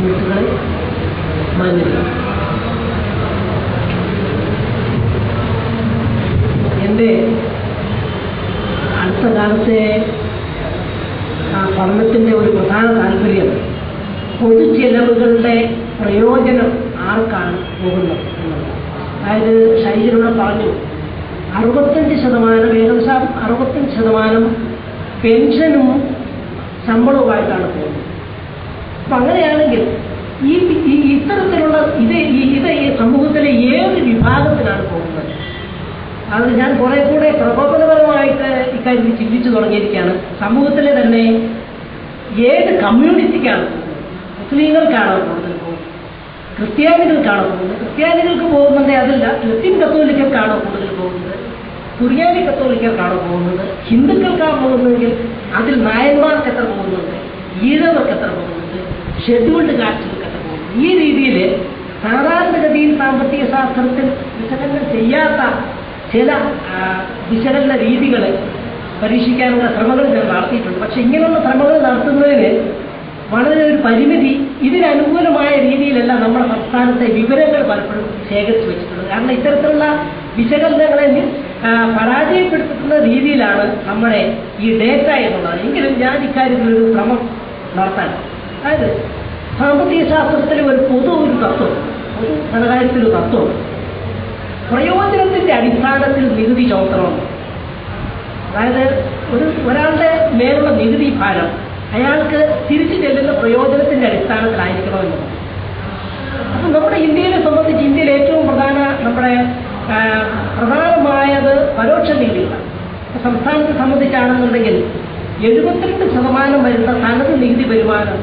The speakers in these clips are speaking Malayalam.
സുഹൃത്തുക്കളെ മാന്യത. എന്റെ അടുത്ത കാലത്തെ ആ പഠനത്തിന്റെ ഒരു പ്രധാന താല്പര്യം പൊതു ചെലവുകളുടെ പ്രയോജനം ആർക്കാണ് പോകുന്നത് അതായത് ഷൈജിലൂടെ പറഞ്ഞു അറുപത്തഞ്ച് ശതമാനം ഏകദേശം അറുപത്തഞ്ച് ശതമാനം പെൻഷനും ശമ്പളവുമായിട്ടാണ് പോകുന്നത്. അപ്പം അങ്ങനെയാണെങ്കിൽ ഇത് ഈ- സമൂഹത്തിലെ ഏത് വിഭാഗത്തിലാണ് പോകുന്നത്? അത് ഞാൻ കുറെ കൂടെ പ്രകോപനപരമായിട്ട് ഇക്കാര്യത്തിൽ ചിന്തിച്ചു തുടങ്ങിയിരിക്കുകയാണ്. സമൂഹത്തിലെ തന്നെ ഏത് കമ്മ്യൂണിറ്റിക്കാണ് മുസ്ലിങ്ങൾക്കാണ് കൂടുതൽ പോകുന്നത്? ക്രിസ്ത്യാനികൾക്കാണോ പോകുന്നത്? ക്രിസ്ത്യാനികൾക്ക് പോകുന്നത് അതല്ല ക്രിസ്ത്യൻ കത്തോലിക്കർക്കാണോ കൂടുതൽ പോകുന്നത്? കുറിയാനി കത്തോലിക്കർക്കാണോ പോകുന്നത്? ഹിന്ദുക്കൾക്കാണ് പോകുന്നതെങ്കിൽ അതിൽ നായന്മാർക്ക് എത്ര പോകുന്നുണ്ട്? ഈഴവർക്ക് എത്ര പോകുന്നുണ്ട്? ഷെഡ്യൂൾഡ് കാസ്റ്റുകൾക്ക് എത്ര പോകുന്നുണ്ട്? ഈ രീതിയിൽ സാധാരണഗതിയിൽ സാമ്പത്തിക ശാസ്ത്രത്തിൽ വിശകലനം ചെയ്യാത്ത ചില വിശകലന രീതികൾ പരീക്ഷിക്കാനുള്ള ശ്രമങ്ങൾ ഞാൻ നടത്തിയിട്ടുണ്ട്. പക്ഷെ ഇങ്ങനെയുള്ള ശ്രമങ്ങൾ നടത്തുന്നതിന് വളരെ ഒരു പരിമിതി ഇതിനനുകൂലമായ രീതിയിലല്ല നമ്മുടെ സംസ്ഥാനത്തെ വിവരങ്ങൾ പലപ്പോഴും ശേഖരിച്ചു വെച്ചിട്ടുള്ളത്. കാരണം ഇത്തരത്തിലുള്ള വിശകലനങ്ങളെ പരാജയപ്പെടുത്തുന്ന രീതിയിലാണ് നമ്മുടെ ഈ ഡേറ്റ എന്നുള്ളത്. എങ്കിലും ഞാൻ ഇക്കാര്യത്തിൽ ഒരു ശ്രമം നടത്താൻ. അതായത് സാമ്പത്തിക ശാസ്ത്രത്തിൽ ഒരു പൊതു ഒരു തത്വം. പൊതു ധനകാര്യത്തിലൊരു തത്വം. പ്രയോജനത്തിന്റെ അടിസ്ഥാനത്തിൽ നികുതി ചുമത്തണം അതായത് ഒരു ഒരാളുടെ മേലുള്ള നികുതി ഭാരം അയാൾക്ക് തിരിച്ചു ചെല്ലുന്ന പ്രയോജനത്തിന്റെ അടിസ്ഥാനത്തിലായിരിക്കണമെന്ന്. അപ്പം നമ്മുടെ ഇന്ത്യയെ സംബന്ധിച്ച് ഇന്ത്യയിൽ ഏറ്റവും പ്രധാന നമ്മുടെ പ്രധാനമായത് പരോക്ഷ നികുതികളാണ് സംസ്ഥാനത്തെ സംബന്ധിച്ചാണെന്നുണ്ടെങ്കിൽ എഴുപത്തിരണ്ട് ശതമാനം വരുന്ന തനത് നികുതി വരുമാനം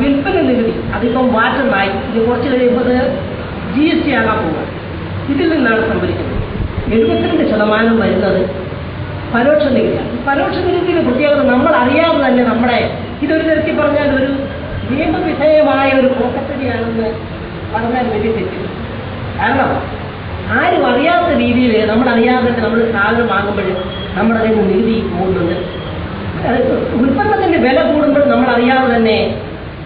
വിൽപ്പന നികുതി അതിപ്പം മാറ്റമായി. ഇത് കുറച്ച് കഴിയുമ്പോൾ ജി എസ് ടി ആകാൻ പോകുക ഇതിൽ നിന്നാണ് സംഭരിക്കുന്നത് എഴുപത്തിരണ്ട് ശതമാനം വരുന്നത് പരോക്ഷ നികുതിയാണ്. പരോക്ഷ നികുതിയുടെ പ്രത്യേകത നമ്മൾ അറിയാതെ തന്നെ നമ്മുടെ ഇതൊരു തരത്തിൽ പറഞ്ഞാൽ ഒരു നിയമവിധേയമായ ഒരു പോക്കറ്റടിയാണെന്ന് പറഞ്ഞാൽ വലിയ തെറ്റില്ല കാരണം ആരും അറിയാത്ത രീതിയിൽ നമ്മൾ അറിയാതെ നമ്മൾ സാധനം വാങ്ങുമ്പോൾ നമ്മുടെ നിന്ന് നികുതി പോകുന്നുണ്ട് ഉൽപ്പന്നത്തിന്റെ വില കൂടുമ്പോൾ നമ്മൾ അറിയാതെ തന്നെ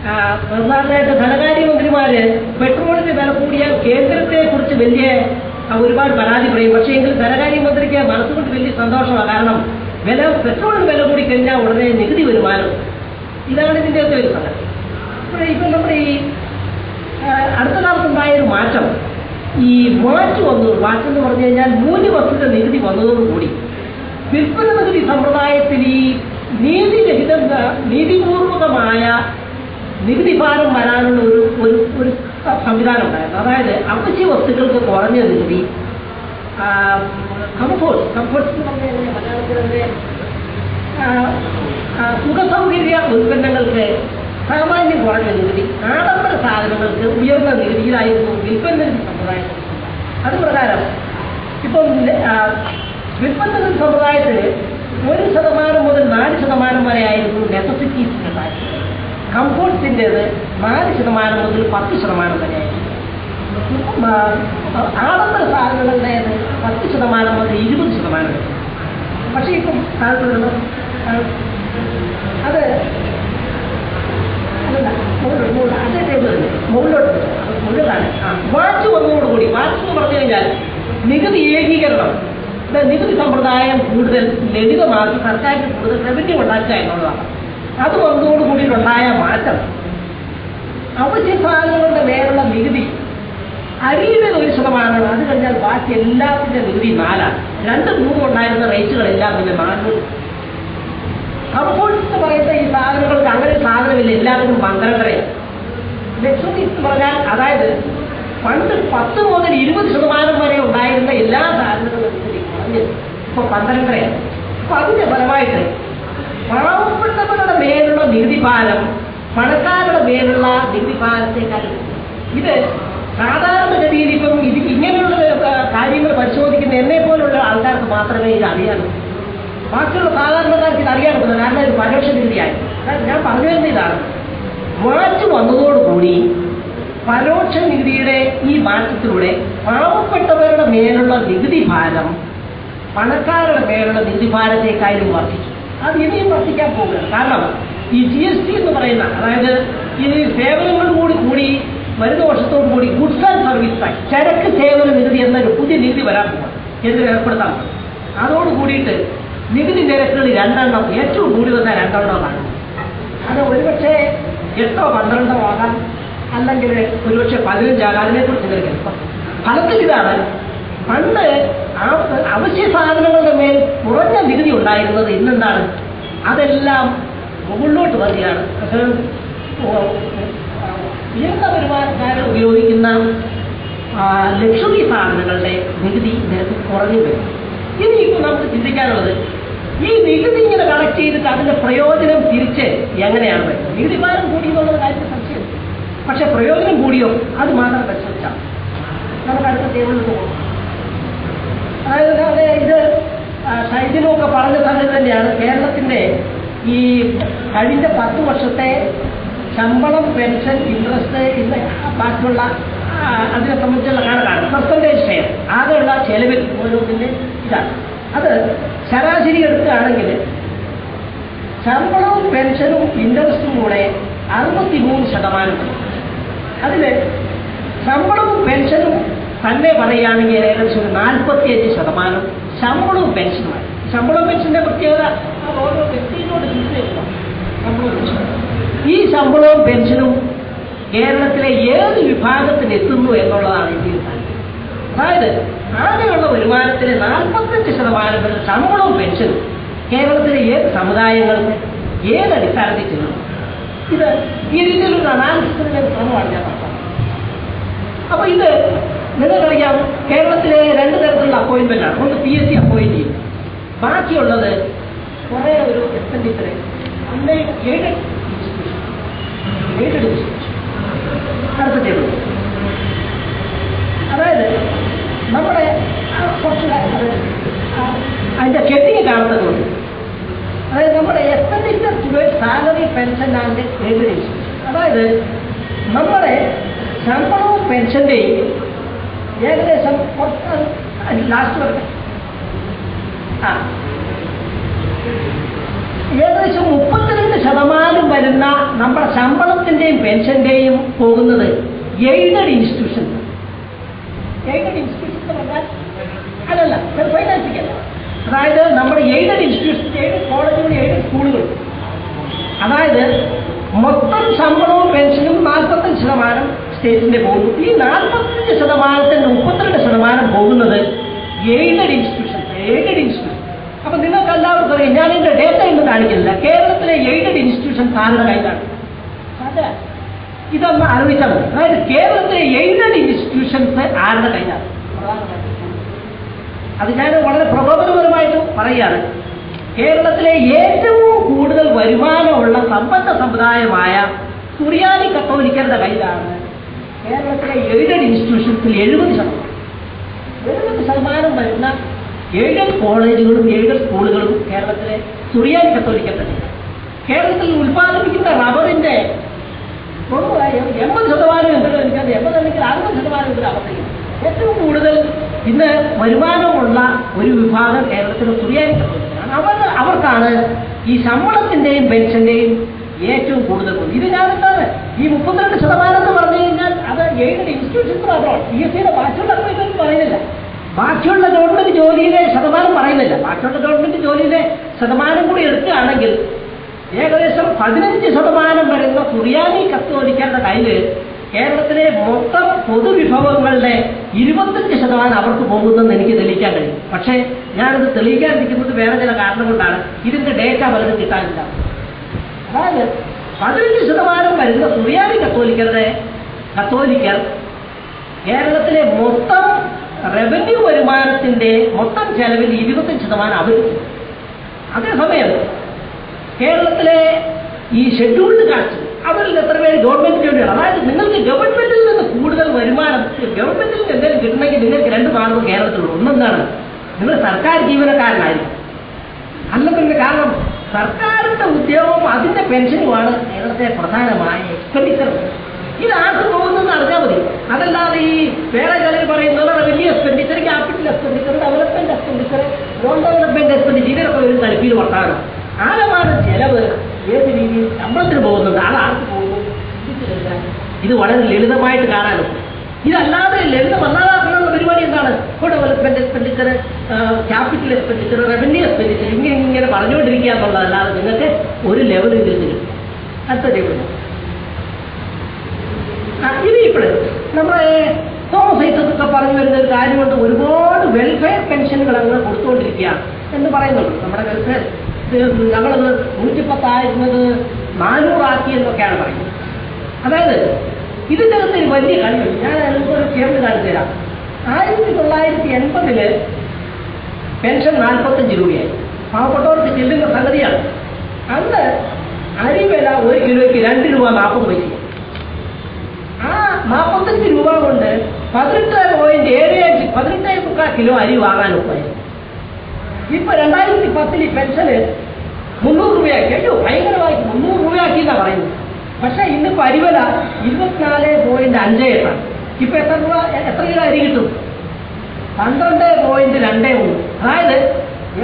സാധാരണയായിട്ട് ധനകാര്യമന്ത്രിമാര് പെട്രോളിന്റെ വില കൂടിയ കേന്ദ്രത്തെ കുറിച്ച് വലിയ ഒരുപാട് പരാതി പറയും. പക്ഷേ എങ്കിൽ ധനകാര്യമന്ത്രിക്ക് മനസ്സുകൊണ്ട് വലിയ സന്തോഷമാണ്. കാരണം വില പെട്രോളിന് വില കൂടി കഴിഞ്ഞാൽ ഉടനെ നികുതി വരുമാനം. ഇതാണ് ഇതിന്റെ ഒരു സംഗതി. ഇവിടെ ഇപ്പം നമ്മുടെ ഈ അടുത്ത കാലത്തുണ്ടായ ഒരു മാറ്റം. ഈ മാറ്റ് വന്നു. മാറ്റം എന്ന് പറഞ്ഞു കഴിഞ്ഞാൽ മൂല്യവസ്തുക്ക നികുതി വന്നതോടുകൂടി വിൽപ്പന നികുതി സമ്പ്രദായത്തിൽ ഈ നീതിരഹിത നീതിപൂർവകമായ നികുതി ഭാരം വരാനുള്ള ഒരു ഒരു ഒരു സംവിധാനം ഉണ്ടായിരുന്നു. അതായത് അവശ്യ വസ്തുക്കൾക്ക് കുറഞ്ഞ നികുതി കംഫോർട്ട് കംഫോർട്ട് ആ, സുഖസൗകര്യ ഉൽപ്പന്നങ്ങൾക്ക് സാമാന്യം കുറഞ്ഞ നികുതി ആഡംബര സാധനങ്ങൾക്ക് ഉയർന്ന നികുതിയിലായിരുന്നു വിൽപ്പന സമ്പ്രദായം അത് പ്രകാരം ഇപ്പം വിൽപ്പന സമ്പ്രദായത്തിൽ ഒരു ശതമാനം മുതൽ നാല് ശതമാനം വരെ ആയിരുന്നു നെസസിറ്റീസ് ടാക്സ് കംഫോർട്സിന്റേത് നാല് ശതമാനം മുതൽ പത്ത് ശതമാനം വരെ ആളത്തെ സാധനങ്ങളുടേത് പത്ത് ശതമാനം മുതൽ ഇരുപത് ശതമാനം വരെ. പക്ഷേ ഇപ്പം താഴത്തുള്ള അത് വാച്ച് വന്നതോടുകൂടി വാച്ച് എന്ന് പറഞ്ഞു കഴിഞ്ഞാൽ നികുതി ഏകീകരണം. നികുതി സമ്പ്രദായം കൂടുതൽ ലളിതമാക്കി സർക്കാരിന് കൂടുതൽ റവന്യൂ ഉണ്ടാക്കുക എന്നുള്ളതാണ്. അത് വന്നതോടുകൂടിയിട്ടുണ്ടായ മാറ്റം. അവശ്യ സാധനങ്ങളുടെ മേലുള്ള നികുതി. അരിയുടെ ഒരു ശതമാനമാണ്. അത് കഴിഞ്ഞാൽ ബാക്കി എല്ലാത്തിന്റെ നികുതി നാലാണ്. രണ്ട് മൂന്നും ഉണ്ടായിരുന്ന റേറ്റുകളെല്ലാം പിന്നെ നാലു. കമ്പോഴ്സ് എന്ന് പറയുന്ന ഈ സാധനങ്ങൾക്ക് അങ്ങനെ സാധനമില്ല. എല്ലാത്തിനും പന്ത്രണ്ടരയാണ് ലക്ഷറി എന്ന് പറഞ്ഞാൽ അതായത് പണ്ട് പത്ത് മുതൽ ഇരുപത് ശതമാനം വരെ ഉണ്ടായിരുന്ന എല്ലാ സാധനങ്ങളും ഇപ്പൊ പന്ത്രണ്ടരയാണ്. അപ്പൊ അതിന്റെ ഫലമായിട്ട് പാവപ്പെട്ടവരുടെ മേലുള്ള നികുതി ഭാരം നികുതി ഭാരത്തെക്കാളും ഇത് സാധാരണഗതിയിൽ ഇപ്പം ഇത് ഇങ്ങനെയുള്ള കാര്യങ്ങൾ പരിശോധിക്കുന്ന എന്നെ പോലുള്ള ആൾക്കാർക്ക് മാത്രമേ ഇത് അറിയാനൂ ബാക്കിയുള്ള സാധാരണക്കാർക്ക് ഇത് പറ്റില്ല. കാരണം ഇത് പരോക്ഷ നികുതിയായി ഞാൻ പറഞ്ഞു വരുന്ന ഇതാണ്. മാറ്റം വന്നതോടുകൂടി പരോക്ഷ നികുതിയുടെ ഈ മാറ്റത്തിലൂടെ പാവപ്പെട്ടവരുടെ മേലുള്ള നികുതി ഭാരം പണക്കാരുടെ മേലുള്ള നികുതി ഭാരത്തെക്കാളും വർദ്ധിച്ചു അത് ഇനിയും വർദ്ധിക്കാൻ പോകുക കാരണം ഈ ജി എസ് ടി എന്ന് പറയുന്ന അതായത് ഈ സേവനങ്ങളോട് കൂടി വരുന്ന വർഷത്തോടു കൂടി ഗുഡ്സ് ആൻഡ് സർവീസ് ടാക്സ് ചരക്ക് സേവന നികുതി എന്നൊരു പുതിയ നികുതി വരാൻ പോകും കേന്ദ്രം ഏർപ്പെടുത്താൻ അതോട് കൂടിയിട്ട് നികുതി നിരക്കുകൾ രണ്ടെണ്ണം ഏറ്റവും കൂടി വന്ന രണ്ടെണ്ണമാണ്. അത് ഒരുപക്ഷെ എട്ടോ പന്ത്രണ്ടോ ആകാം അല്ലെങ്കിൽ ഒരുപക്ഷെ പതിനഞ്ചാകാം അതിനെക്കുറിച്ച് ചിന്തിക്കണം ഫലത്തിൽ ഇതാണ് പണ്ട് അവശ്യ സാധനങ്ങളുടെ മേൽ കുറഞ്ഞ നികുതി ഉണ്ടായിരുന്നത് ഇന്നെന്താണ്? അതെല്ലാം മുകളിലോട്ട് വരികയാണ്. ഉയർന്ന വരുമാനക്കാരൻ ഉപയോഗിക്കുന്ന ലക്ഷറി സാധനങ്ങളുടെ നികുതി നിരക്ക് കുറഞ്ഞു വരും. ഇനിയിപ്പോൾ നമുക്ക് ചിന്തിക്കാനുള്ളത് ഈ നികുതി ഇങ്ങനെ കളക്ട് ചെയ്തിട്ട് അതിന്റെ പ്രയോജനം തിരിച്ച് എങ്ങനെയാണ് വരുന്നത്? നികുതി ഭാരം കൂടി എന്നുള്ള കാര്യത്തിൽ സംശയം പക്ഷെ പ്രയോജനം കൂടിയോ അത് മാത്രം പരിശോധിച്ചാൽ നമുക്ക് അടുത്ത ടേബിളിൽ പോകാം. അതായത് അതെ ഇത് ഷൈജിനുമൊക്കെ പറഞ്ഞ സമയത്ത് തന്നെയാണ്. കേരളത്തിന്റെ ഈ കഴിഞ്ഞ പത്ത് വർഷത്തെ ശമ്പളം പെൻഷൻ ഇൻട്രസ്റ്റ് ഇന്ന് ബാക്കിയുള്ള അതിനെ സംബന്ധിച്ചുള്ള കണക്കാണ് പെർസെന്റേജ് ഷെയർ ആകെയുള്ള ചെലവിൽ ഓരോന്നിന്റെ ഇതാണ്. അത് ശരാശരി എടുക്കുകയാണെങ്കിൽ ശമ്പളവും പെൻഷനും ഇൻട്രസ്റ്റും കൂടെ അറുപത്തി മൂന്ന് ശതമാനം അതിൽ ശമ്പളവും പെൻഷനും തന്നെ പറയുകയാണെങ്കിൽ ഏകദേശം ഒരു നാൽപ്പത്തിയഞ്ച് ശതമാനം ശമ്പളവും പെൻഷനുമായി ശമ്പളവും പെൻഷന്റെ പ്രത്യേകത ഓരോ വ്യക്തിയോട് ശമ്പളവും പെൻഷനും. ഈ ശമ്പളവും പെൻഷനും കേരളത്തിലെ ഏത് വിഭാഗത്തിൽ എത്തുന്നു എന്നുള്ളതാണ് ഇതിൽ അതായത് ആകെയുള്ള വരുമാനത്തിന് നാൽപ്പത്തഞ്ച് ശതമാനം വരെ ശമ്പളവും പെൻഷനും കേരളത്തിലെ ഏത് സമുദായങ്ങൾക്ക് ഏത് അടിസ്ഥാനത്തിൽ ചെല്ലുന്നു ഇത് ഈ രീതിയിലൊരു അനാലിസിസിന്റെ ശ്രമമാണ് ഞാൻ അപ്പൊ ഇത് നിങ്ങൾക്കറിയാം കേരളത്തിലെ രണ്ട് തരത്തിലുള്ള അപ്പോയിന്റ്മെന്റ് ആണ്. ഒന്ന് പി എസ് സി അപ്പോയിന്റ് ചെയ്യും ബാക്കിയുള്ളത് കുറെ ഒരു എക്സ്പെൻഡിച്ചർ എയ്ഡഡ് എയ്ഡഡ് അടുത്ത അതായത് നമ്മുടെ കുറച്ച് അത് ആ, അതിന്റെ കെട്ടിങ് കാണുന്നതുകൊണ്ട് അതായത് നമ്മുടെ എക്സ്പെൻഡിച്ചർ ടുവേഡ് സാലറി പെൻഷൻ ആൻഡ് എയ്ഡഡ് അതായത് നമ്മുടെ ശമ്പളവും പെൻഷന്റെയും ഏകദേശം ലാസ്റ്റ് വരെ ആ. ഏകദേശം മുപ്പത്തിരണ്ട് ശതമാനം വരുന്ന നമ്മുടെ ശമ്പളത്തിന്റെയും പെൻഷന്റെയും പോകുന്നത് എയ്ഡഡ് ഇൻസ്റ്റിറ്റ്യൂഷൻ. എയ്ഡഡ് ഇൻസ്റ്റിറ്റ്യൂഷൻ അതായത് നമ്മുടെ എയ്ഡഡ് ഇൻസ്റ്റിറ്റ്യൂഷൻ എയ്ഡഡ് കോളേജുകൾ എയ്ഡഡ് സ്കൂളുകൾ. അതായത് മൊത്തം ശമ്പളവും പെൻഷനും നാൽപ്പത്തഞ്ച് ശതമാനം സ്റ്റേറ്റിന്റെ പോകുന്നു. ഈ നാൽപ്പത്തഞ്ച് ശതമാനത്തിന് മുപ്പത്തിരണ്ട് ശതമാനം പോകുന്നത് എയ്ഡഡ് ഇൻസ്റ്റിറ്റ്യൂഷൻ എയ്ഡഡ് ഇൻസ്റ്റിറ്റ്യൂഷൻ. അപ്പൊ നിങ്ങൾക്ക് എല്ലാവർക്കും അറിയാം ഞാൻ എന്റെ ഡേറ്റ ഇന്ന് കാണിക്കുന്നില്ല. കേരളത്തിലെ എയ്ഡഡ് ഇൻസ്റ്റിറ്റ്യൂഷൻ താങ്കളുടെ കയ്യിലാണ് ഇതൊന്ന് ആലോചിച്ചാൽ മതി. അതായത് കേരളത്തിലെ എയ്ഡഡ് ഇൻസ്റ്റിറ്റ്യൂഷൻസ് ആരുടെ കയ്യിലാണ്? അത് ഞാൻ വളരെ പ്രബോധനപരമായിട്ട് പറയുകയാണ്. കേരളത്തിലെ ഏറ്റവും കൂടുതൽ വരുമാനമുള്ള സമ്പന്ന സമുദായമായ സുറിയാനി കത്തോലിക്കരുടെ കയ്യിലാണ് കേരളത്തിലെ എയ്ഡഡ് ഇൻസ്റ്റിറ്റ്യൂഷൻസിൽ എഴുപത് ശതമാനം. എഴുപത് ശതമാനം വരുന്ന എയ്ഡഡ് കോളേജുകളും എയ്ഡഡ് സ്കൂളുകളും കേരളത്തിലെ സുറിയാനി കത്തോലിക്കരുടെ കേരളത്തിൽ ഉൽപ്പാദിപ്പിക്കുന്ന റബറിന്റെ എൺപത് ശതമാനം എന്തെങ്കിലും എനിക്കത് എൺപത് അല്ലെങ്കിൽ അറുപത് ശതമാനം എന്തെങ്കിലും അവസ്ഥയും ഏറ്റവും കൂടുതൽ ഇന്ന് വരുമാനമുള്ള ഒരു വിഭാഗം കേരളത്തിലെ സുറിയാനി കത്തോലിക്കാണ് അവർ അവർക്കാണ് ഈ ശമ്പളത്തിന്റെയും പെൻഷന്റെയും ഏറ്റവും കൂടുതൽ ഇത് ഞാനെന്താണ് ഈ മുപ്പത്തിരണ്ട് ശതമാനം എന്ന് പറഞ്ഞു കഴിഞ്ഞാൽ അത് എയ്ഡഡ് ഇൻസ്റ്റിറ്റ്യൂഷൻസ് മാത്രമാണ്. പി എസ് സിയുടെ ബാക്കിയുള്ള പറയുന്നില്ല. ബാക്കിയുള്ള ഗവൺമെന്റ് ജോലിയിലെ ശതമാനം പറയുന്നില്ല. ബാക്കിയുള്ള ഗവൺമെന്റ് ജോലിയിലെ ശതമാനം കൂടി എടുക്കുകയാണെങ്കിൽ ഏകദേശം പതിനഞ്ച് ശതമാനം വരുന്ന സുറിയാനി കത്തോലിക്കരുടെ കയ്യിൽ കേരളത്തിലെ മൊത്തം പൊതുവിഭവങ്ങളുടെ ഇരുപത്തഞ്ച് ശതമാനം അവർക്ക് പോകുന്നെന്ന് എനിക്ക് തെളിയിക്കാൻ കഴിയും. പക്ഷേ ഞാനത് തെളിയിക്കാതിരിക്കുന്നത് വേറെ ചില കാരണം കൊണ്ടാണ്. ഇതിന്റെ ഡേറ്റ പലരും കിട്ടാനില്ല. അതായത് പതിനഞ്ച് ശതമാനം വരുന്ന സുറിയാനി കത്തോലിക്കരുടെ കത്തോലിക്കർ കേരളത്തിലെ മൊത്തം റവന്യൂ വരുമാനത്തിന്റെ മൊത്തം ചെലവിൽ ഇരുപത്തഞ്ച് ശതമാനം അവർ അതേസമയം കേരളത്തിലെ ഈ ഷെഡ്യൂൾഡ് കാസ്റ്റ് അവരിൽ എത്ര പേര് ഗവൺമെന്റ് ജോലിയാണ് അതായത് നിങ്ങൾക്ക് ഗവൺമെന്റിൽ നിന്ന് കൂടുതൽ വരുമാനം ഗവൺമെന്റിൽ നിന്ന് എന്തെങ്കിലും കിട്ടണമെങ്കിൽ നിങ്ങൾക്ക് രണ്ട് മാർഗം കേരളത്തിലുള്ളൂ ഒന്നെന്താണ് നിങ്ങൾ സർക്കാർ ജീവനക്കാരനായിരിക്കും. അല്ല പിന്നെ കാരണം സർക്കാരിന്റെ ഉദ്യോഗവും അതിന്റെ പെൻഷനുമാണ് കേരളത്തെ പ്രധാനമായ എക്സ്പെൻഡിച്ചർ ഇത് ആർക്ക് പോകുന്നെന്ന് അറിഞ്ഞാൽ മതി. അതല്ലാതെ ഈ വേറെ ചിലർ പറയുന്നത് വലിയ expenditure capital expenditure development expenditure non development expenditure ഇതിനൊക്കെ ഒരു തലപ്പിൽ വർത്താനം. ആകമാണ് ചെലവ് ഏത് രീതിയിൽ ശമ്പളത്തിന് പോകുന്നുണ്ട്? അത് പോകുന്നു? ഇത് വളരെ ലളിതമായിട്ട് കാണാനും. ഇതല്ലാതെ ലളിതമല്ലാതാക്കാനുള്ള പരിപാടി എന്താണ്? ഇപ്പോൾ development expenditure capital expenditure revenue expenditure ഇങ്ങനെ ഇങ്ങനെ പറഞ്ഞുകൊണ്ടിരിക്കുക എന്നുള്ളതല്ലാതെ നിങ്ങൾക്ക് ഒരു ലെവൽ ഇതിൽ തരും അടുത്ത ലെവൽ ഇത് ഇപ്പോൾ നമ്മുടെ ഐസക്കൊക്കെ പറഞ്ഞു വരുന്ന ഒരു കാര്യമുണ്ട്. ഒരുപാട് വെൽഫെയർ പെൻഷനുകൾ അങ്ങ് കൊടുത്തുകൊണ്ടിരിക്കുകയാണ് എന്ന് പറയുന്നുണ്ട്. നമ്മുടെ വെൽഫെയർ ഞങ്ങളത് നൂറ്റിപ്പത്തായിരുന്നത് നാനൂറാക്കി എന്നൊക്കെയാണ് പറയുന്നത്. അതായത് ഇതിനകത്ത് ഒരു വലിയ കളിയുണ്ട് ഞാൻ നിങ്ങൾക്കൊരു ചേർന്ന് കാണിച്ചു തരാം. ആയിരത്തി തൊള്ളായിരത്തി എൺപതിൽ പെൻഷൻ നാൽപ്പത്തഞ്ച് രൂപയായി. പാവപ്പെട്ടവർക്ക് ചെല്ലുന്ന സംഗതിയാണ്. അന്ന് അരിവില ഒരു കിലോയ്ക്ക് രണ്ട് രൂപ നാൽപ്പത് പൈസ ആ നാൽപ്പത്തഞ്ച് രൂപ കൊണ്ട് പതിനെട്ട് പോയിന്റ് ഏഴ് അഞ്ച് പതിനെട്ടായിരം മുക്കാൽ കിലോ അരി വാങ്ങാൻ പോയി ഇപ്പൊ രണ്ടായിരത്തി പത്തിൽ ഈ പെൻഷന് മുന്നൂറ് രൂപയാക്കി. അയ്യോ ഭയങ്കരമായി മുന്നൂറ് രൂപയാക്കി എന്നാ പറയുന്നത്. പക്ഷെ ഇന്നിപ്പോ അരിവല ഇരുപത്തിനാല് പോയിന്റ് അഞ്ച് എട്ടാണ് ഇപ്പൊ എത്ര രൂപ എത്ര കിലോ അരി കിട്ടും? പന്ത്രണ്ട് പോയിന്റ് രണ്ട് മൂന്ന് അതായത്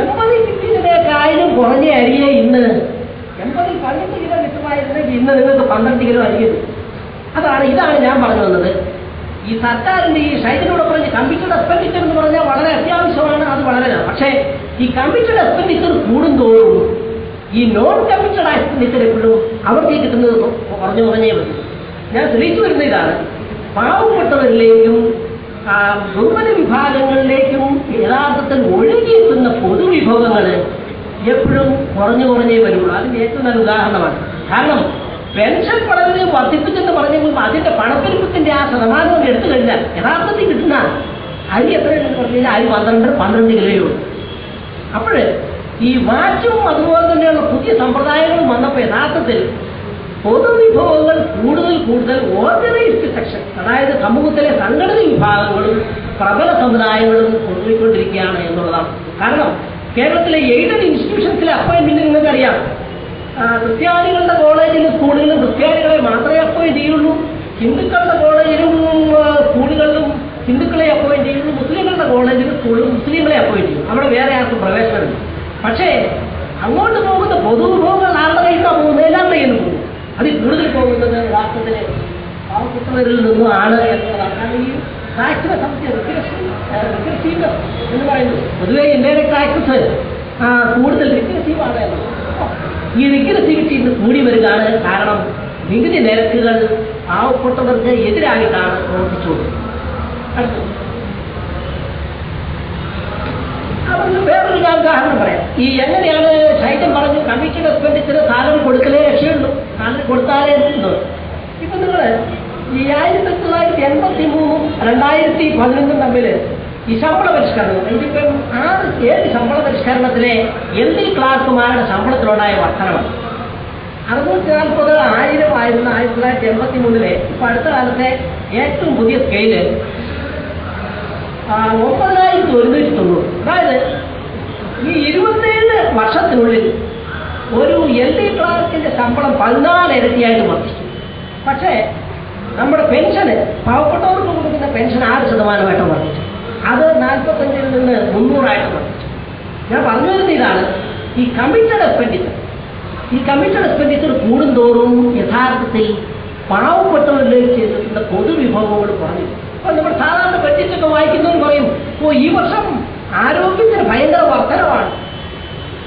എൺപത് കിട്ടിയതിനേക്കാളും കുറഞ്ഞ അരിയെ ഇന്ന്. എൺപതിൽ പതിനെട്ട് കിലോ കിട്ടുമായിരുന്നെങ്കിൽ ഇന്ന് നിങ്ങൾക്ക് പന്ത്രണ്ട് കിലോ അരി കിട്ടും. അതാണ് ഇതാണ് ഞാൻ പറഞ്ഞു വന്നത്. ഈ സർക്കാരിന്റെ ഈ പറഞ്ഞ് കമ്പ്യൂട്ടർ എക്സ്പെൻഡിച്ചർ എന്ന് പറഞ്ഞാൽ വളരെ അത്യാവശ്യമാണ് അത് വളരെ പക്ഷേ ഈ കമ്പ്യൂട്ടർ എക്സ്പെൻഡിച്ചർ കൂടുന്തോറും ഈ നോൺ കമ്പ്യൂട്ടർ എക്സ്പെൻഡിച്ചർ എപ്പോഴും അവർക്ക് കിട്ടുന്നത് കുറഞ്ഞു കുറഞ്ഞേ മതി ഞാൻ തെളിയിച്ചു വരുന്ന ഇതാണ് പാവപ്പെട്ടവരിലേക്കും ദുർബല വിഭാഗങ്ങളിലേക്കും യഥാർത്ഥത്തിൽ ഒഴുകിയെത്തുന്ന പൊതുവിഭവങ്ങൾ എപ്പോഴും കുറഞ്ഞു കുറഞ്ഞേ വരുള്ളൂ. അതിന് ഏറ്റവും നല്ല ഉദാഹരണമാണ്. കാരണം പെൻഷൻ വളരെ വർദ്ധിപ്പിച്ചെന്ന് പറഞ്ഞെങ്കിലും അതിന്റെ പണപ്പെരുപ്പത്തിന്റെ ആ ശതമാനം കൊണ്ട് എടുത്തു കഴിഞ്ഞാൽ യഥാർത്ഥത്തിൽ കിട്ടുന്ന അരി എത്രയെന്ന് പറഞ്ഞാൽ അരി പന്ത്രണ്ട് പന്ത്രണ്ട് കിലോയുള്ളൂ അപ്പോഴ് ഈ മാറ്റവും അതുപോലെ തന്നെയുള്ള പുതിയ സമ്പ്രദായങ്ങളും വന്നപ്പോൾ യഥാർത്ഥത്തിൽ പൊതുവിഭവങ്ങൾ കൂടുതൽ കൂടുതൽ ഓർഗനൈസ്ഡ് സെക്ഷൻ അതായത് സമൂഹത്തിലെ സംഘടിത വിഭാഗങ്ങളും പ്രബല സമുദായങ്ങളും കൊണ്ടുപോയിക്കൊണ്ടിരിക്കുകയാണ് എന്നുള്ളതാണ്. കാരണം കേരളത്തിലെ എയ്ഡഡ് ഇൻസ്റ്റിറ്റ്യൂഷൻസിലെ അപ്പോയിന്റ്മെന്റ് നിങ്ങൾക്കറിയാം ക്രിസ്ത്യാനികളുടെ കോളേജിൽ സ്കൂളുകളിലും ക്രിസ്ത്യാനികളെ മാത്രമേ അപ്പോയിന്റ് ചെയ്യുള്ളൂ. ഹിന്ദുക്കളുടെ കോളേജിലും സ്കൂളുകളിലും ഹിന്ദുക്കളെ അപ്പോയിന്റ് ചെയ്യുന്നു. മുസ്ലിങ്ങളുടെ കോളേജിലും സ്കൂളിലും മുസ്ലിങ്ങളെ അപ്പോയിന്റ് ചെയ്യും അവിടെ വേറെ ആർക്കും പ്രവേശനമില്ല. പക്ഷേ അങ്ങോട്ട് പോകുന്ന പൊതുവിഭവങ്ങൾ കയ്യിലാണ് പോകുന്നത് എല്ലാം കയ്യിൽ പോകും അതിൽ കൂടുതൽ പോകുന്നത് രാഷ്ട്രത്തിലെ പാവപ്പെട്ടവരിൽ നിന്നുമാണ് എന്നുള്ളതാണ്. ഈ ടാക്സിനെ സംബന്ധിച്ച് എന്ന് പറയുന്നത്. പൊതുവെ ഇന്ത്യയുടെ ടാക്സസ് കൂടുതൽ റിക്രസീവ് ആണ് എന്നുള്ളത് റിഗ്രസിവിറ്റി ഇന്ന് കൂടി വരികയാണ്. കാരണം നികുതി നിരക്കുകൾ പാവപ്പെട്ടവർക്ക് എതിരായിട്ടാണ് അവർക്ക് വേറൊരു ഞാൻ ഉദാഹരണം പറയാം. ഈ എങ്ങനെയാണ് ശൈത്യം പറഞ്ഞു കമ്മീഷൻ എക്സ്പെൻഡിച്ചർ സാലറി കൊടുക്കലേ രക്ഷയുള്ളൂ. സാലറി കൊടുത്താലേ ഉള്ളൂ ഇപ്പൊ നിങ്ങൾ ഈ ആയിരത്തി തൊള്ളായിരത്തി എൺപത്തി മൂന്നും രണ്ടായിരത്തി പതിനൊന്നും തമ്മിൽ ഈ ശമ്പള പരിഷ്കരണം. ഇതിപ്പം ആറ് ഏത് ശമ്പള പരിഷ്കരണത്തിലെ ഡി ക്ലാർക്കുമാരുടെ ശമ്പളത്തിലുണ്ടായ വർധനമാണ് അറുന്നൂറ്റി നാൽപ്പത് ആയിരം ആയിരുന്ന ആയിരത്തി തൊള്ളായിരത്തി എൺപത്തി മൂന്നിലെ ഇപ്പൊ അടുത്ത കാലത്തെ ഏറ്റവും പുതിയ സ്കെയിൽ ഒമ്പതിനായിരത്തി ഒരുന്നൂറ്റി തൊണ്ണൂറ്. അതായത് ഈ ഇരുപത്തേഴ് വർഷത്തിനുള്ളിൽ ഒരു എൽ ഡി ക്ലാർക്കിന്റെ ശമ്പളം പതിനാല് ഇരട്ടിയായിട്ട് വർദ്ധിച്ചു. പക്ഷേ നമ്മുടെ പെൻഷന് പാവപ്പെട്ടവർക്ക് കൊടുക്കുന്ന പെൻഷൻ ആറ് ശതമാനമായിട്ട് വർദ്ധിച്ചു. അത് നാൽപ്പത്തഞ്ചിൽ നിന്ന് മുന്നൂറായിട്ട് വർദ്ധിച്ചു ഞാൻ പറഞ്ഞു വരുന്ന ഇതാണ് ഈ കമ്മിറ്റഡ് എക്സ്പെൻഡിച്ചർ ഈ കമ്മിറ്റഡ് എക്സ്പെൻഡിച്ചർ കൂടുന്തോറും യഥാർത്ഥത്തിൽ പാവപ്പെട്ടവരിലേക്ക് ചെലുത്തുന്ന പൊതുവിഭവങ്ങൾ കുറഞ്ഞു. അപ്പോൾ നമ്മൾ സാധാരണ ബഡ്ജറ്റൊക്കെ വായിക്കുന്നവർ പറയും. ഓ ഈ വർഷം ആരോഗ്യത്തിന് ഭയങ്കര വർധനമാണ്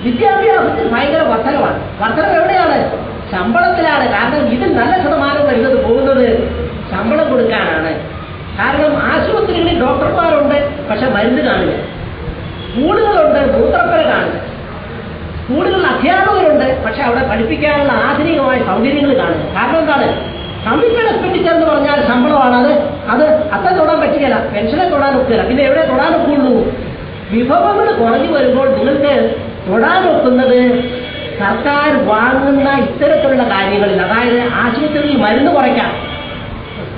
വിദ്യാഭ്യാസത്തിന് ഭയങ്കര വർധനമാണ് വർധനം എവിടെയാണ്? ശമ്പളത്തിലാണ്. കാരണം ഇതിൽ നല്ല ശതമാനം വരുന്നത് പോകുന്നത് ശമ്പളം കൊടുക്കാനാണ്. പക്ഷെ മരുന്ന് കാണില്ല. സ്കൂളുകളുണ്ട് മൂത്രപ്പര കാണില്ല. സ്കൂളുകളിൽ അധ്യാപകരുണ്ട് പക്ഷെ അവിടെ പഠിപ്പിക്കാനുള്ള ആധുനികമായ സൗകര്യങ്ങൾ കാണില്ല. കാരണം എന്താണ്? കമ്മിറ്റഡ് എക്സ്പെൻഡിച്ചർ എന്ന് പറഞ്ഞാൽ ശമ്പളമാണ്. അത് അത് അത്ര തൊടാൻ പറ്റുകയില്ല പെൻഷനെ തൊടാൻ ഒക്കില്ല. പിന്നെ എവിടെ തൊടാൻ ഒക്കുള്ളൂ? വിഭവങ്ങൾ കുറഞ്ഞു വരുമ്പോൾ നിങ്ങൾക്ക് തൊടാൻ ഒക്കുന്നത് സർക്കാർ വാങ്ങുന്ന ഇത്തരത്തിലുള്ള കാര്യങ്ങളിൽ അതായത് ആശുപത്രിയിൽ മരുന്ന് കുറയ്ക്കാം.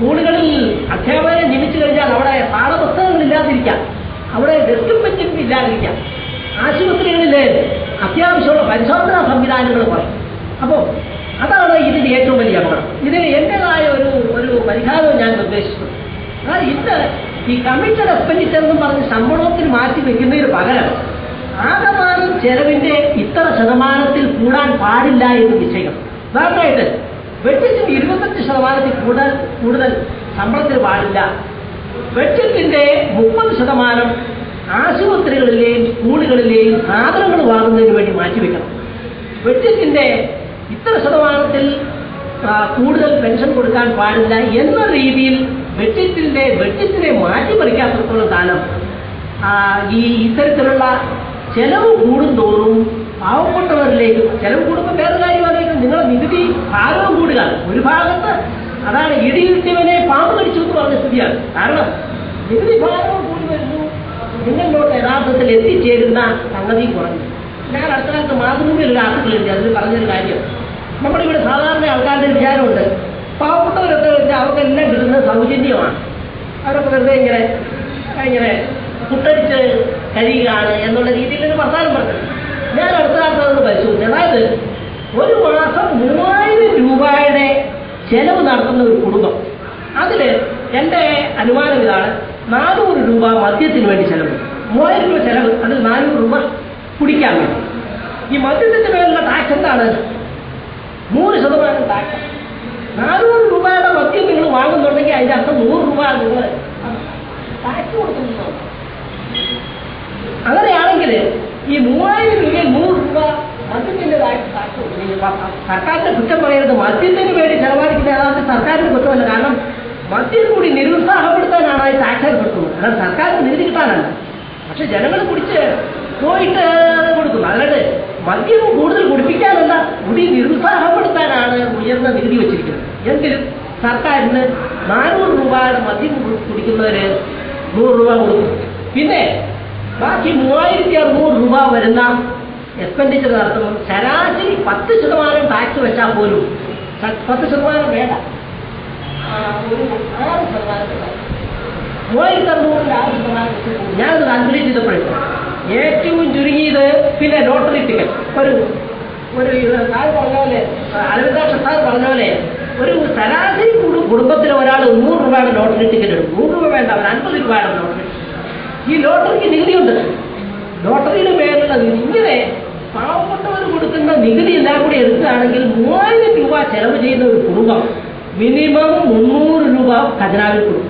സ്കൂളുകളിൽ അധ്യാപകരെ നിയമിച്ചു കഴിഞ്ഞാൽ അവിടെ പാഠപുസ്തകങ്ങൾ ഇല്ലാതിരിക്കാം അവിടെ ഡെസ്കും ബെഞ്ചും ഇല്ലാതിരിക്കാം. ആശുപത്രികളിൽ അത്യാവശ്യമുള്ള പരിശോധനാ സംവിധാനങ്ങൾ പറയും അപ്പോൾ അതാണ് ഇതിന്റെ ഏറ്റവും വലിയ അപകടം ഇതിന് എന്റെതായ ഒരു ഒരു പരിഹാരവും ഞാൻ നിർദ്ദേശിച്ചു. അതായത് ഇന്ന് ഈ കമ്മിറ്റഡ് എക്സ്പെൻഡിച്ചർ എന്നും പറഞ്ഞ് ശമ്പളത്തിന് മാറ്റി വെക്കുന്നതിന് പകരം ആകമാനം ചെലവിന്റെ ഇത്ര ശതമാനത്തിൽ കൂടാൻ പാടില്ല എന്ന് നിശ്ചയിക്കണം. ഉദാഹരണമായിട്ട് ബഡ്ജറ്റിന് ഇരുപത്തഞ്ച് ശതമാനത്തിൽ കൂടുതൽ കൂടുതൽ ശമ്പളത്തിന് പാടില്ല. വെട്ടിച്ചിന്റെ മുപ്പത് ശതമാനം ആശുപത്രികളിലെയും സ്കൂളുകളിലെയും സാധനങ്ങൾ വാങ്ങുന്നതിന് വേണ്ടി മാറ്റിവെക്കണം. വെട്ടിച്ചിന്റെ ഇത്ര ശതമാനത്തിൽ കൂടുതൽ പെൻഷൻ കൊടുക്കാൻ പാടില്ല എന്ന രീതിയിൽ വെട്ടിച്ചിന്റെ വെട്ടിച്ചിനെ മാറ്റിമറിക്കാത്തിടത്തോളം കാലം ഈ ഇത്തരത്തിലുള്ള ചെലവ് കൂടുന്തോറും പാവപ്പെട്ടവരിലേക്ക് ചെലവ് കൂടുമ്പോൾ വേറെ കാര്യമാണെങ്കിൽ നിങ്ങളെ നികുതി ഭാരവും കൂടുക ഒരു ഭാഗത്ത് അതാണ് ഇടിയിട്ടവനെ പാമ്പ് കടിച്ചു എന്ന് പറഞ്ഞ സ്ഥിതിയാണ്. കാരണം നികുതി ഭാരവും കൂടി വരുന്നു. നിങ്ങളിലോട്ട് യഥാർത്ഥത്തിൽ എത്തിച്ചേരുന്ന സംഗതി കുറഞ്ഞു. ഞാൻ അടുത്ത കാലത്ത് മാതൃഭൂമിയിൽ ഒരു ആർട്ടിക്കിൾ എഴുതി. അതിൽ പറഞ്ഞൊരു കാര്യം. നമ്മുടെ ഇവിടെ സാധാരണ ആൾക്കാരുടെ വിചാരമുണ്ട്. പാവപ്പെട്ടവരൊക്കെ വെച്ചാൽ അവർക്കെല്ലാം കിട്ടുന്നത് സൗജന്യമാണ്. അവരൊക്കെ വെറുതെ ഇങ്ങനെ ഇങ്ങനെ കുട്ടടിച്ച് കഴിയുകയാണ് എന്നുള്ള രീതിയിൽ ഒരു വർത്താനം പറഞ്ഞു. ഞാൻ അടുത്ത കാലത്ത് അതൊന്ന് പരിശോധിച്ചു. അതായത് ഒരു മാസം മൂവായിരം രൂപയുടെ ചെലവ് നടത്തുന്ന ഒരു കുടുംബം. അതിൽ എന്റെ അനുമാനം ഇതാണ് നാനൂറ് രൂപ മദ്യത്തിന് വേണ്ടി ചെലവ്. മൂവായിരം രൂപ ചെലവ് അതിൽ നാനൂറ് രൂപ കുടിക്കാൻ വേണ്ടി. ഈ മദ്യത്തിന്റെ മേലുള്ള ടാക്സ് എന്താണ്? നൂറ് ശതമാനം ടാക്സ് നാനൂറ് രൂപയുടെ മദ്യം നിങ്ങൾ വാങ്ങുന്നുണ്ടെങ്കിൽ അതിന്റെ അർത്ഥം നൂറ് രൂപ നിങ്ങൾ. ടാക്സ് കൊടുക്കുന്നു അങ്ങനെയാണെങ്കിൽ ഈ മൂവായിരം രൂപയിൽ നൂറ് രൂപ സർക്കാരിന്റെ കുറ്റം പറയരുത്. മദ്യത്തിന് വേണ്ടി ചെലവഴിക്കുന്ന ഏതാണ്ട് സർക്കാരിന് കുറ്റമല്ല. കാരണം മദ്യം കൂടി നിരുത്സാഹപ്പെടുത്താനാണ് ഈ ടാക്സ് ഏർപ്പെടുത്തുന്നത് കാരണം സർക്കാരിന് നികുതി കിട്ടാനല്ല. പക്ഷെ ജനങ്ങൾ കുടിച്ച് പോയിട്ട് കൊടുക്കുന്നു. അല്ലാണ്ട് മദ്യം കൂടുതൽ കുടിപ്പിക്കാനല്ല കുടി നിരുത്സാഹപ്പെടുത്താനാണ് ഉയർന്ന നികുതി വെച്ചിരിക്കുന്നത്. എങ്കിലും സർക്കാരിന് നാനൂറ് രൂപയുടെ മദ്യം കുടിക്കുന്നവര് നൂറ് രൂപ കൊടുക്കും. പിന്നെ ബാക്കി മൂവായിരത്തി അറുന്നൂറ് രൂപ വരുന്ന എക്സ്പെൻഡിച്ചർ നടത്തുമ്പോൾ ശരാശരി പത്ത് ശതമാനം ടാക്സ് വെച്ചാൽ പോലും പത്ത് ശതമാനം വേണ്ട. ഒരു ആറ് ശതമാനം. മൂവായിരത്തി അറുന്നൂറിന്റെ ആറ് ശതമാനം. ഞാനത് കാൽക്കുലേറ്റ് ചെയ്തപ്പോഴേ ഏറ്റവും ചുരുങ്ങിയത് പിന്നെ ലോട്ടറി ടിക്കറ്റ് ഒരു ഒരു സാർ പറഞ്ഞ പോലെ അരവിന്ദാക്ഷ സാർ പറഞ്ഞ പോലെ ഒരു ശരാശരി കുടു- കുടുംബത്തിലെ ഒരാൾ നൂറ് രൂപയുടെ ലോട്ടറി ടിക്കറ്റ് എടുക്കും. നൂറ് രൂപ വേണ്ട അവർ അൻപത് രൂപയുടെ ലോട്ടറി ഈ ലോട്ടറിക്ക് നികുതിയുണ്ട് ലോട്ടറിയുടെ പേരിലുള്ള ഇങ്ങനെ പാവപ്പെട്ടവർ കൊടുക്കുന്ന നികുതി എല്ലാം കൂടി എടുക്കുകയാണെങ്കിൽ മൂവായിരം രൂപ ചെലവ് ചെയ്യുന്ന ഒരു കുടുംബം മിനിമം മുന്നൂറ് രൂപ ഖജനാവിൽ കൊടുക്കും.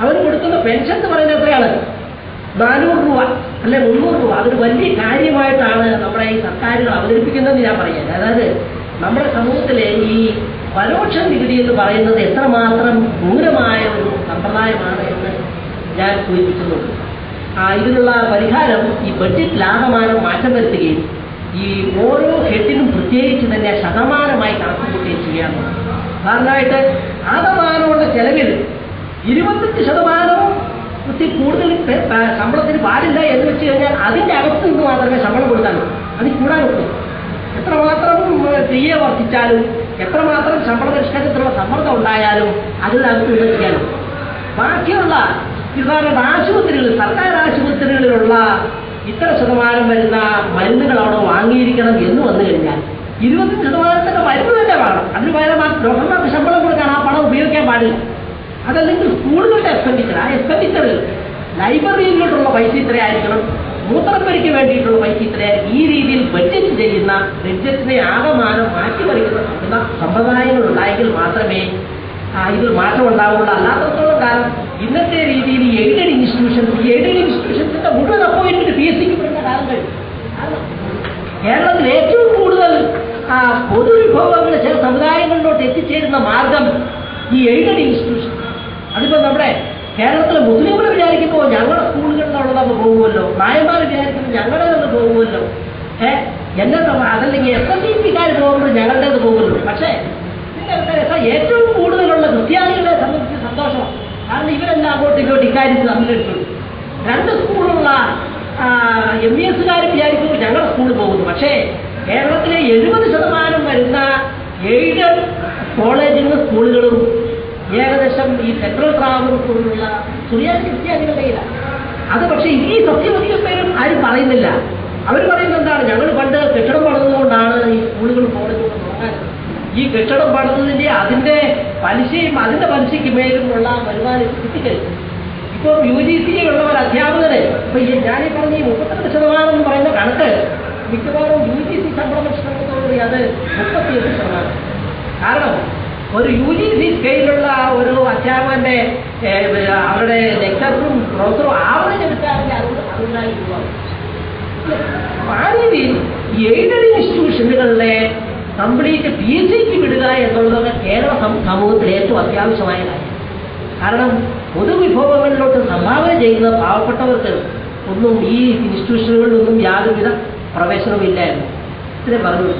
അവർ കൊടുക്കുന്ന പെൻഷൻ എന്ന് പറയുന്നത് എത്രയാണ്? നാനൂറ് രൂപ അല്ലെ മുന്നൂറ് രൂപ. അതൊരു വലിയ കാര്യമായിട്ടാണ് നമ്മുടെ ഈ സർക്കാരുകൾ അവതരിപ്പിക്കുന്നതെന്ന് ഞാൻ പറയുന്നത് അതായത് നമ്മുടെ സമൂഹത്തിലെ ഈ പരോക്ഷ നികുതി എന്ന് പറയുന്നത് എത്രമാത്രം ക്രൂരമായ ഒരു സമ്പ്രദായമാണ് എന്ന് ഞാൻ സൂചിപ്പിക്കുന്നുണ്ട് ആ ഇതിനുള്ള പരിഹാരം ഈ ബഡ്ജറ്റ് ലാഭമാനം മാറ്റം വരുത്തുകയും ഈ ഓരോ ഹെഡിനും പ്രത്യേകിച്ച് തന്നെ ശതമാനമായി കണക്കുകൂട്ടുകയും ചെയ്യാറുണ്ട്. ഉദാഹരണമായിട്ട് ആകമാനമുള്ള ചെലവിൽ ഇരുപത്തഞ്ച് ശതമാനവും കൂടുതൽ ശമ്പളത്തിന് പാടില്ല എന്ന് വെച്ച് കഴിഞ്ഞാൽ അതിന്റെ അകത്ത് നിന്ന് മാത്രമേ ശമ്പളം കൊടുക്കാൻ അത് കൂടാനുള്ളൂ എത്രമാത്രം തീയെ വർദ്ധിച്ചാലും എത്രമാത്രം ശമ്പള പരിഷ്കാരത്തിലുള്ള സമ്മർദ്ദം ഉണ്ടായാലും അതിനകത്ത് വിഭജിക്കാനും ബാക്കിയുള്ള ഉദാഹരണം ആശുപത്രികളിൽ സർക്കാർ ആശുപത്രികളിലുള്ള ഇത്ര ശതമാനം വരുന്ന മരുന്നുകൾ അവിടെ വാങ്ങിയിരിക്കണം എന്ന് വന്നു കഴിഞ്ഞാൽ ഇരുപത്തി ശതമാനത്തിന്റെ മരുന്ന് തന്നെ വേണം. അതിന് പകരം ആ ഡോക്ടർമാർക്ക് ശമ്പളം കൊടുക്കാൻ ആ പണം ഉപയോഗിക്കാൻ പാടില്ല. അതല്ലെങ്കിൽ സ്കൂളുകളുടെ എക്സ്പെൻഡിച്ചർ ആ എക്സ്പെൻഡിച്ചറിൽ ലൈബ്രറിയിലോട്ടുള്ള പൈസ ഇത്രയായിരിക്കണം. മൂത്രപ്പരിക്ക് വേണ്ടിയിട്ടുള്ള പൈസ ഇത്രയായിരിക്കും ഈ രീതിയിൽ ബഡ്ജറ്റ് ചെയ്യുന്ന ബഡ്ജറ്റിനെ ആകമാനം മാറ്റിമറിക്കുന്ന സമ്പ്രദാ- സമ്പ്രദായങ്ങൾ ഉണ്ടായെങ്കിൽ മാത്രമേ ഇതിൽ മാറ്റം ഉണ്ടാവുള്ളൂ അല്ലാത്തത്തോളം കാലം ഇന്നത്തെ രീതിയിൽ എയ്ഡഡ് ഇൻസ്റ്റിറ്റ്യൂഷൻസ് എയ്ഡഡ് ഇൻസ്റ്റിറ്റ്യൂഷൻസിന്റെ മുഴുവൻ അപ്പോയിന്റ്മെന്റ് പി എസ് സിക്ക് കാലം കേരളത്തിൽ ഏറ്റവും കൂടുതൽ പൊതുവിഭവങ്ങൾ ചില സമുദായങ്ങളിലോട്ട് എത്തിച്ചേരുന്ന മാർഗം ഈ എയ്ഡഡ് ഇൻസ്റ്റിറ്റ്യൂഷൻ അതിപ്പോ നമ്മുടെ കേരളത്തിലെ മുസ്ലിങ്ങൾ വിചാരിക്കുമ്പോൾ ഞങ്ങളുടെ സ്കൂളുകളിലുള്ളതൊക്കെ പോകുമല്ലോ? നായന്മാർ വിചാരിക്കുമ്പോൾ ഞങ്ങളുടെ തന്നെ പോകുമല്ലോ? ഏഹ് എന്നെ അതല്ലെങ്കിൽ എസ് എൻ ഡി പിക്കാർ പോകുമ്പോൾ ഞങ്ങളുടേത് പോകുമല്ലോ പക്ഷേ ഇതിന്റെ രസം ഏറ്റവും കൂടുതലുള്ള ക്രിസ്ത്യാനികളെ സംബന്ധിച്ച് സന്തോഷമാണ് കാരണം ഇവരെല്ലാം ഇങ്ങോട്ടും ഇക്കാര്യത്തിൽ തമ്മിലെടുത്തു രണ്ട് സ്കൂളുള്ള എം ഇ എസുകാർ വിചാരിച്ചു ഞങ്ങളുടെ സ്കൂളിൽ പോകുന്നു. പക്ഷേ കേരളത്തിലെ എഴുപത് ശതമാനം വരുന്ന എയ്ഡഡ് കോളേജുകളും സ്കൂളുകളും ഏകദേശം ഈ സെൻട്രൽ ട്രാവൽ പോലുള്ള സുറിയാനി ക്രിസ്ത്യാനികളുടെ കയ്യിലാണ്. അത് പക്ഷേ ഈ സത്യമധികം പേരും ആരും പറയുന്നില്ല. അവർ പറയുന്നത് എന്താണ്? ഞങ്ങൾ പണ്ട് കെട്ടിടം പണിതുകൊണ്ടാണ് ഈ സ്കൂളുകൾ കോളേജുകൾ ഈ കെട്ടിടം പണിതതിന്റെ അതിന്റെ പലിശയും അതിന്റെ പലിശയ്ക്ക് മേലുമുള്ള വരുമാനം കിട്ടിക്കഴിഞ്ഞു. ഇപ്പോൾ യു ജി സി ഉള്ളവർ അധ്യാപകരെ ഇപ്പൊ ഈ ഞാനീ പറഞ്ഞ ഈ മുപ്പത്തിരണ്ട് ശതമാനം എന്ന് പറയുന്ന കണക്ക് മിക്കവാറും യു ജി സി ശമ്പള പരിഷ്കരണത്തോടുകൂടി അത് മുപ്പത്തിയെട്ട് ശതമാനം. കാരണം ഒരു യു ജി സി സ്കെയിലുള്ള ഒരു അധ്യാപകന്റെ അവരുടെ ലെക്ചറും പ്രൊഫസറും ആവറേജ് എടുക്കുകയാണെങ്കിൽ അത് ആവും. ആ രീതിയിൽ എയ്ഡഡ് ഇൻസ്റ്റിറ്റ്യൂഷനുകളിലെ കംപ്ലീറ്റ് പി എസ് സിക്ക് വിടുക എന്നുള്ളത് കേരള സമൂഹത്തിൽ ഏറ്റവും അത്യാവശ്യമായ കാര്യം. കാരണം പൊതുവിഭവങ്ങളിലോട്ട് സംഭാവന ചെയ്യുന്ന പാവപ്പെട്ടവർക്ക് ഒന്നും ഈ ഇൻസ്റ്റിറ്റ്യൂഷനുകളിലൊന്നും യാതൊരുവിധ പ്രവേശനവും ഇല്ലായിരുന്നു. ഇത്രയും പറഞ്ഞു